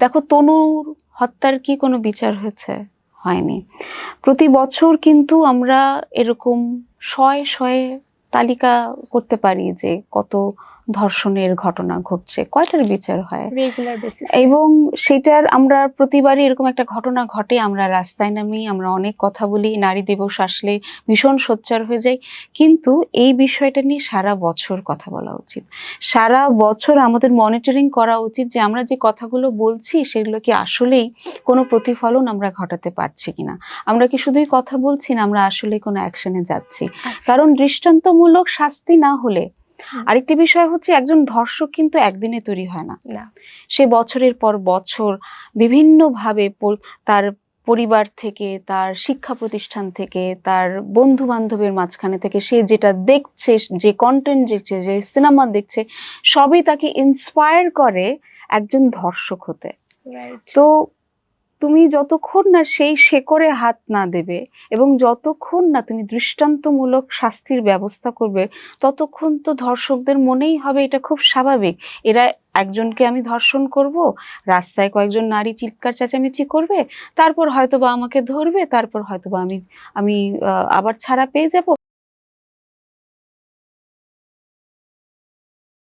দেখো, তনুর হত্যার কি কোনো বিচার হয়েছে? হয়নি। প্রতি বছর কিন্তু আমরা এরকম শয়ে শয়ে তালিকা করতে পারি যে কত ধর্ষণের ঘটনা ঘটছে কয়টার বিচার হয়? এবং সেটার আমরা প্রতিবারই এরকম একটা ঘটনা ঘটে আমরা রাস্তায় নামি আমরা অনেক কথা বলি নারী দিবস আসলে ভীষণ সোচ্চার হয়ে যাই। কিন্তু এই বিষয়টা নিয়ে সারা বছর কথা বলা উচিত। সারা বছর আমাদের মনিটরিং করা উচিত যে আমরা যে কথাগুলো বলছি সেগুলো কি আসলেই কোনো প্রতিফলন আমরা ঘটাতে পারছি কিনা? আমরা কি শুধুই কথা বলছি না আমরা আসলে কোনো অ্যাকশনে যাচ্ছি? কারণ দৃষ্টান্তমূলক শাস্তি না হলে আরেকটি বিষয় হচ্ছে একজন ধর্ষক কিন্তু একদিনে তৈরি হয় না। সে বছরের পর বছর বিভিন্নভাবে তার পরিবার থেকে তার শিক্ষা প্রতিষ্ঠান থেকে তার বন্ধু বান্ধবের মাঝখানে থেকে সে যেটা দেখছে যে কন্টেন্ট দেখছে যে সিনেমা দেখছে সবই তাকে ইন্সপায়ার করে একজন ধর্ষক হতে। তো তুমি যতক্ষণ না সেই শেকড়ে হাত না দেবে এবং যতক্ষণ না তুমি দৃষ্টান্তমূলক শাস্তির ব্যবস্থা করবে, ততক্ষণ তো ধর্ষকদের মনেই হবে এটা খুব স্বাভাবিক। এরা একজনকে আমি ধর্ষণ করব, রাস্তায় কয়েকজন নারী চিৎকার চেঁচামেচি করবে, তারপর হয়তোবা আমাকে ধরবে, তারপর হয়তোবা আমি আমি আবার ছাড়া পেয়ে যাব।